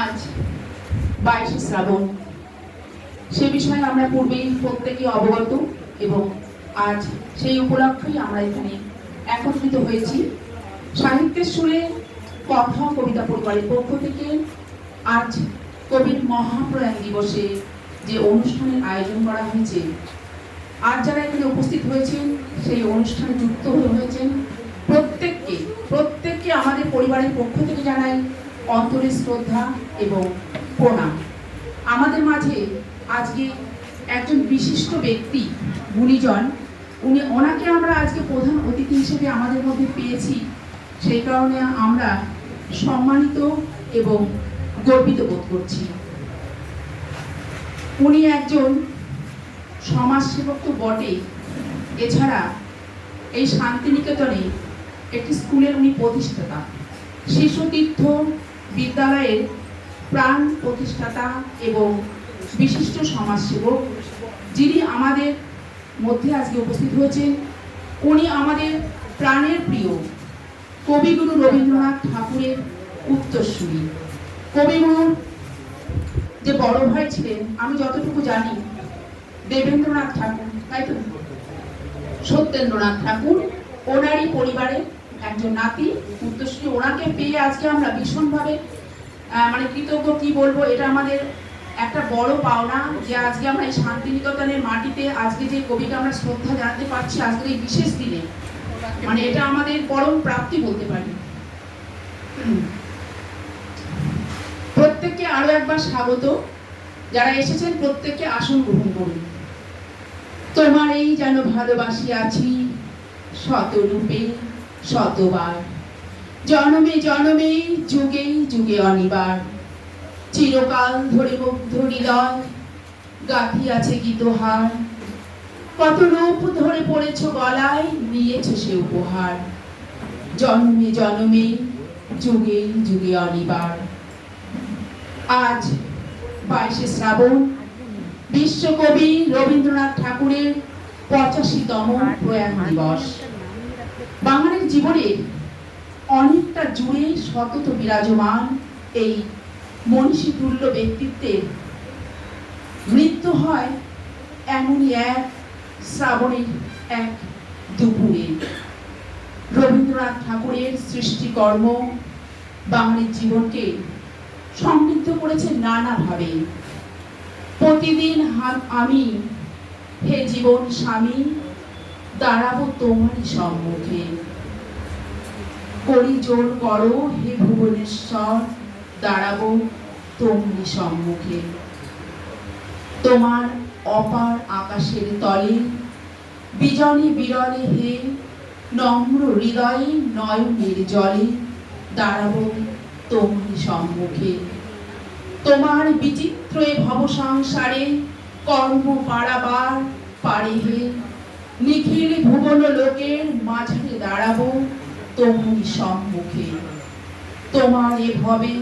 আজ বাইশে শ্রাবণ। সে বিষয়ে আমরা পূর্বেই প্রত্যেকে অবগত এবং আজ সেই উপলক্ষেই আমরা এখানে একত্রিত হয়েছি। সাহিত্যের সুরে কথা কবিতা পরিবারের পক্ষ থেকে আজ কবির মহাপ্রয়াণ দিবসে যে অনুষ্ঠানের আয়োজন করা হয়েছে, আর যারা এখানে উপস্থিত হয়েছেন, সেই অনুষ্ঠানে যুক্ত হয়েছেন প্রত্যেককে প্রত্যেককে আমাদের পরিবারের পক্ষ থেকে জানাই অন্তরের শ্রদ্ধা এবং প্রণাম। আমাদের মাঝে আজকে একজন বিশিষ্ট ব্যক্তি, গুণীজন, উনি, ওনাকে আমরা আজকে প্রধান অতিথি হিসেবে আমাদের মধ্যে পেয়েছি। সেই কারণে আমরা সম্মানিত এবং গর্বিত বোধ করছি। উনি একজন সমাজসেবক তো বটে এছাড়া এই শান্তিনিকেতনে একটি স্কুলের উনি প্রতিষ্ঠাতা। শিশুতীর্থ বিদ্যালয়ের প্রাণ প্রতিষ্ঠাতা এবং বিশিষ্ট সমাজসেবক, যিনি আমাদের মধ্যে আজকে উপস্থিত হয়েছেন, উনি আমাদের প্রাণের প্রিয় কবিগুরু রবীন্দ্রনাথ ঠাকুরের উত্তরসূরি। কবিগুরুর যে বড় ভাই ছিলেন, আমি যতটুকু জানি, দেবেন্দ্রনাথ ঠাকুর, তাই তো? সত্যেন্দ্রনাথ ঠাকুর, ওনারই পরিবারের একজন নাতি, উত্তরসূরি ওনাকে পেয়ে আজকে আমরা ভীষণভাবে মানে কৃতজ্ঞ, কি বলব, এটা আমাদের একটা বড় পাওনা যে আজকে আমরা এই শান্তিনিকেতনের মাটিতে আজকে যে কবিকে আমরা শ্রদ্ধা জানাতে পারছি আজকের এই বিশেষ দিনে মানে এটা আমাদের পরম প্রাপ্তি বলতে পারি। প্রত্যেককে আরও একবার স্বাগত যারা এসেছেন, প্রত্যেককে আসন গ্রহণ করুন তোমার এই যেন ভালোবাসি আছি, শতরূপে শতবার। জনমে জনমে, যুগে যুগে অনিবার। চিরকাল ধরে মুগ্ধ হৃদয় গাথি আছে গীতহার। কত রূপ ধরে পড়েছ গলায় নিয়েছ সে উপহার। জন্মে জন্মে, যুগে যুগে অনিবার। আজ বাইশে শ্রাবণ, বিশ্বকবি রবীন্দ্রনাথ ঠাকুরের পঁচাশিতম প্রয়াণ দিবস। বাঙালির জীবনে অনেকটা জুড়ে সতত বিরাজমান এই মনীষী তুল্য ব্যক্তিত্বের মৃত্যু হয় এমনই এক শ্রাবণের এক দুপুরে। রবীন্দ্রনাথ ঠাকুরের সৃষ্টিকর্ম বাঙালির জীবনকে সমৃদ্ধ করেছে নানাভাবে। প্রতিদিন আমি, হে জীবন স্বামী দাঁড়াবো তোমারই সম্মুখে। করি জোর করো হে ভুবনেশ্বর, দাঁড়াবো তোমারই সম্মুখে। তোমার অপার আকাশের তলে, বিজনে বিরলে হে নম্র হৃদয়ে নয়নের জলে, দাঁড়াবো তোমারই সম্মুখে। তোমার বিচিত্র এ ভব সংসারে কর্ম পাড়াবার পারে হে নিখিল ভুবন লোকের মাঝে দাঁড়াবো তোমারই সম্মুখে। তোমার এ ভবে